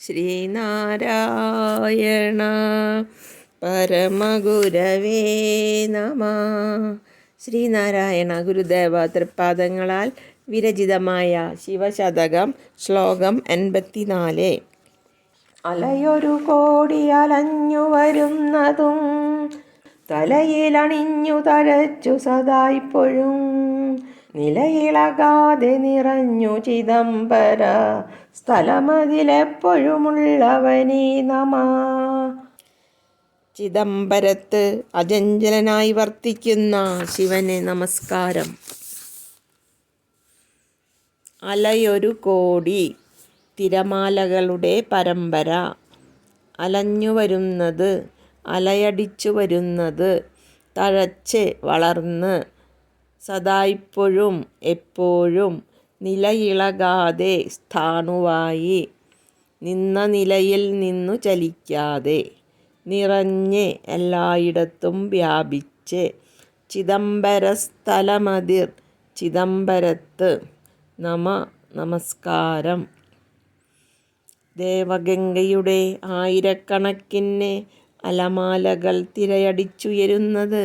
ശ്രീനാരായണ പരമഗുരവേ നമ. ശ്രീനാരായണ ഗുരുദേവ തൃപ്പാദങ്ങളാൽ വിരചിതമായ ശിവശതകം ശ്ലോകം എൺപത്തിനാല്. അലയൊരു കോടി അലഞ്ഞു വരുന്നതും തലയിലണിഞ്ഞു തഴച്ചു സദായിപ്പോഴും നിലയിളകാതെ നിറഞ്ഞു ചിദംബര സ്ഥലമതിലെപ്പോഴുമുള്ളവനീ നമ. ചിദംബരത്ത് അജഞ്ചലനായി വർത്തിക്കുന്ന ശിവനെ നമസ്കാരം. അലയൊരു കോടി തിരമാലകളുടെ പരമ്പര. അലഞ്ഞു വരുന്നത് അലയടിച്ചു വരുന്നത് തഴച്ച് വളർന്ന് സദായിപ്പോഴും എപ്പോഴും നിലയിളകാതെ സ്ഥാണുവായി നിന്ന നിലയിൽ നിന്നു ചലിക്കാതെ നിറഞ്ഞ് എല്ലായിടത്തും വ്യാപിച്ച് ചിദംബരസ്ഥലമതിർ ചിദംബരത്ത്. നമ നമസ്കാരം. ദേവഗംഗയുടെ ആയിരക്കണക്കിന് അലമാലകൾ തിരയടിച്ചുയരുന്നത്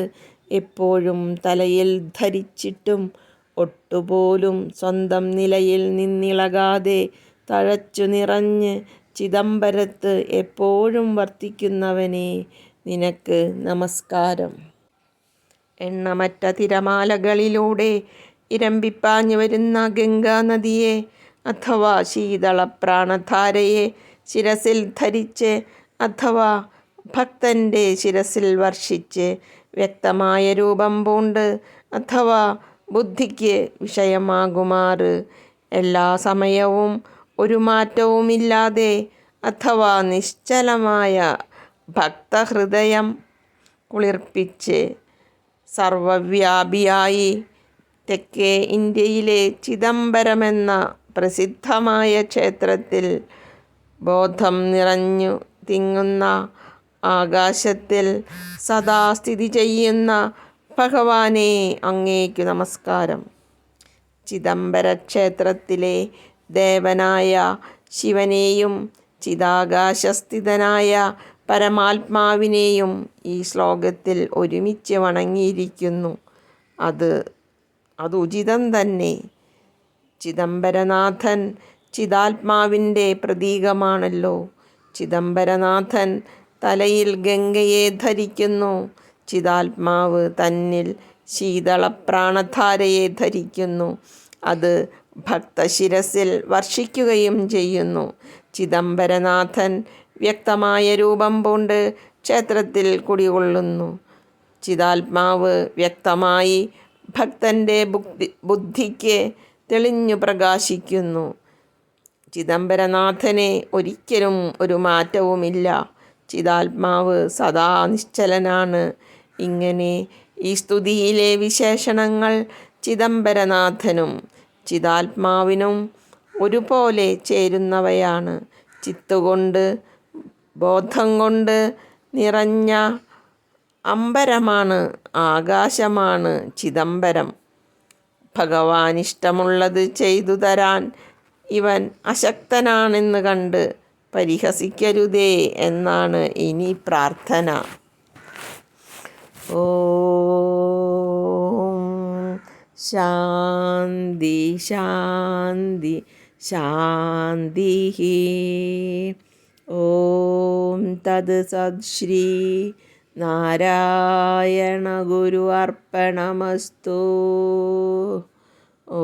എപ്പോഴും തലയിൽ ധരിച്ചിട്ടും ഒട്ടുപോലും സ്വന്തം നിലയിൽ നിന്നിളകാതെ തഴച്ചു നിറഞ്ഞ് ചിദംബരത്ത് എപ്പോഴും വർത്തിക്കുന്നവനെ നിനക്ക് നമസ്കാരം. എണ്ണമറ്റ തിരമാലകളിലൂടെ ഇരമ്പിപ്പാഞ്ഞു വരുന്ന ഗംഗാനദിയെ അഥവാ ശീതള പ്രാണധാരയെ ശിരസിൽ ധരിച്ച് അഥവാ ഭക്തന്റെ ശിരസിൽ വർഷിച്ച് വ്യക്തമായ രൂപം പൂണ്ട്. അഥവാ ബുദ്ധിക്ക് വിഷയമാകുമാറ്. എല്ലാ സമയവും ഒരു മാറ്റവുമില്ലാതെ അഥവാ നിശ്ചലമായ ഭക്തഹൃദയം കുളിർപ്പിച്ച് സർവവ്യാപിയായി തെക്കേ ഇന്ത്യയിലെ ചിദംബരമെന്ന പ്രസിദ്ധമായ ക്ഷേത്രത്തിൽ ബോധം നിറഞ്ഞു തിങ്ങുന്ന ആകാശത്തിൽ സദാ സ്ഥിതി ചെയ്യുന്ന ഭഗവാനെ അങ്ങേക്കു നമസ്കാരം. ചിദംബര ക്ഷേത്രത്തിലെ ദേവനായ ശിവനെയും ചിതാകാശസ്ഥിതനായ പരമാത്മാവിനെയും ഈ ശ്ലോകത്തിൽ ഒരുമിച്ച് വണങ്ങിയിരിക്കുന്നു. അത് അത് ഉചിതം തന്നെ. ചിദംബരനാഥൻ ചിതാത്മാവിന്റെ പ്രതീകമാണല്ലോ. ചിദംബരനാഥൻ തലയിൽ ഗംഗയെ ധരിക്കുന്നു. ചിതാത്മാവ് തന്നിൽ ശീതളപ്രാണധാരയെ ധരിക്കുന്നു. അത് ഭക്തശിരസിൽ വർഷിക്കുകയും ചെയ്യുന്നു. ചിദംബരനാഥൻ വ്യക്തമായ രൂപം പൂണ്ട് ക്ഷേത്രത്തിൽ കുടികൊള്ളുന്നു. ചിതാത്മാവ് വ്യക്തമായി ഭക്തന്റെ ബുദ്ധി ബുദ്ധിക്ക് തെളിഞ്ഞു പ്രകാശിക്കുന്നു. ചിദംബരനാഥനെ ഒരിക്കലും ഒരു മാറ്റവുമില്ല. ചിതാത്മാവ് സദാ നിശ്ചലനാണ്. ഇങ്ങനെ ഈ സ്തുതിയിലെ വിശേഷണങ്ങൾ ചിദംബരനാഥനും ചിതാത്മാവിനും ഒരുപോലെ ചേരുന്നവയാണ്. ചിത്തുകൊണ്ട് ബോധം കൊണ്ട് നിറഞ്ഞ അമ്പരമാണ് ആകാശമാണ് ചിദംബരം. ഭഗവാൻ ഇഷ്ടമുള്ളത് ചെയ്തു തരാൻ ഇവൻ അശക്തനാണെന്ന് കണ്ട് പരിഹസിക്കരുതേ എന്നാണ് ഇനി പ്രാർത്ഥന. ഓം ശാന്തി ശാന്തി ശാന്തി ഓം തത് സദ്ശ്രീ നാരായണ ഗുരു അർപ്പണമസ്തു. ഓ